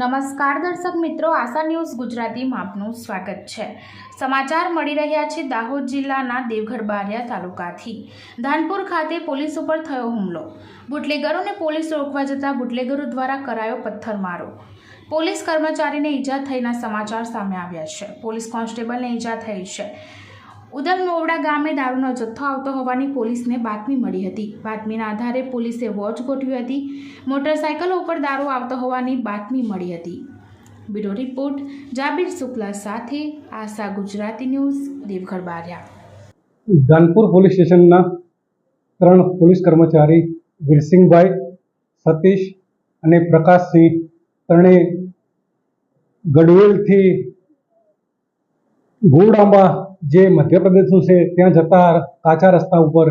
નમસ્કાર દર્શક મિત્રો, આશા ન્યૂઝ ગુજરાતીમાં આપનું સ્વાગત છે. સમાચાર મળી રહ્યા છે દાહોદ જિલ્લાના દેવગઢ બારિયા તાલુકાથી. ધાનપુર ખાતે પોલીસ ઉપર થયો હુમલો. બુટલેગરોને પોલીસ રોકવા જતાં બુટલેગરો દ્વારા કરાયો પથ્થરમારો. પોલીસ કર્મચારીને ઈજા થઈના સમાચાર સામે આવ્યા છે. પોલીસ કોન્સ્ટેબલને ઈજા થઈ છે. ઉદલ મોવડા ગામે દારૂનો જથ્થો આવતો હોવાની પોલીસને બાતમી મળી હતી. બાતમીના આધારે પોલીસે વોચ ગોઠવી હતી. મોટરસાયકલો ઉપર દારૂ આવતો હોવાની બાતમી મળી હતી. બ્યુરો રિપોર્ટ, જાબીર શુક્લા સાથે આશા ગુજરાતી ન્યૂઝ, દેવઘર બારિયા. ધાનપુર પોલીસ સ્ટેશનના ત્રણ પોલીસ કર્મચારી વીરસિંહભાઈ, સતીશ અને પ્રકાશસિંહ ત્રણેય ગડવેલથી ગોળાંબા જે મધ્યપ્રદેશનું છે, ત્યાં જતા કાચા રસ્તા ઉપર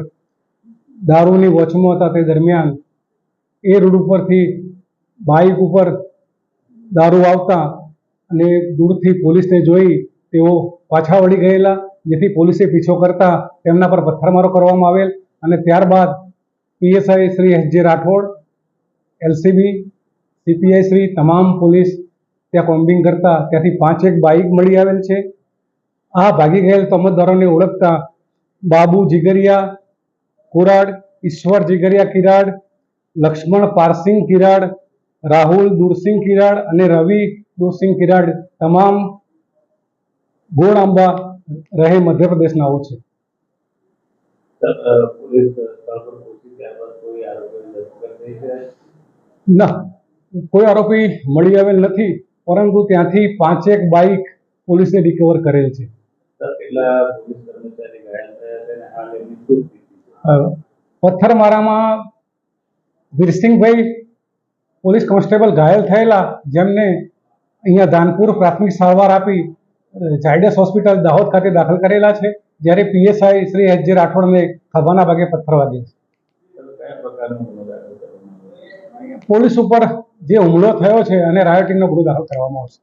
દારૂની વોચમાં હતા તે દરમિયાન, એ રોડ ઉપરથી બાઇક ઉપર દારૂ આવતા અને દૂરથી પોલીસને જોઈ તેઓ પાછા વળી ગયેલા, જેથી પોલીસે પીછો કરતા તેમના પર પથ્થરમારો કરવામાં આવેલ અને ત્યારબાદ પીએસઆઈ શ્રી એસ જે રાઠોડ, એલસીબી, સીપીઆઈ શ્રી, તમામ પોલીસ ત્યાં કોમ્બિંગ કરતા, ત્યાંથી પાંચેક બાઇક મળી આવેલ છે. આ ભાગી ગયેલ તમતદારોને ઓળખતા બાબુ જીગરિયા કુરાડ ઈશ્વર જીગરિયા કિરાડ લક્ષ્મણ પારસિંગ કિરાડ રાહુલ દુરસિંહ કિરાડ અને રવિ દુરસિંહ કિરાડ તમામ ગોળાંબા રહે મધ્યપ્રદેશનાઓ છે. ના કોઈ આરોપી મળી આવેલ નથી પરંતુ ત્યાંથી પાંચેક બાઇક પોલીસે રિકવર કરેલ છે. કેટલા પોલીસ પથ્થરમારામાં વીરસિંહભાઈ પોલીસ કોન્સ્ટેબલ ઘાયલ થયેલા, જેમને અહીંયા ધાનપુર પ્રાથમિક સારવાર આપી ઝાયડસ હોસ્પિટલ દાહોદ ખાતે દાખલ કરેલા છે, જ્યારે પીએસઆઈ શ્રી એચ જે રાઠોડને ખભાના ભાગે પથ્થર વાગે છે સર કયા પ્રકારનો ગુનો દાખલ કરવામાં આવ્યો છે? પોલીસ ઉપર જે હુમલો થયો છે, અને રાયોટિંગનો ગુનો દાખલ કરવામાં આવશે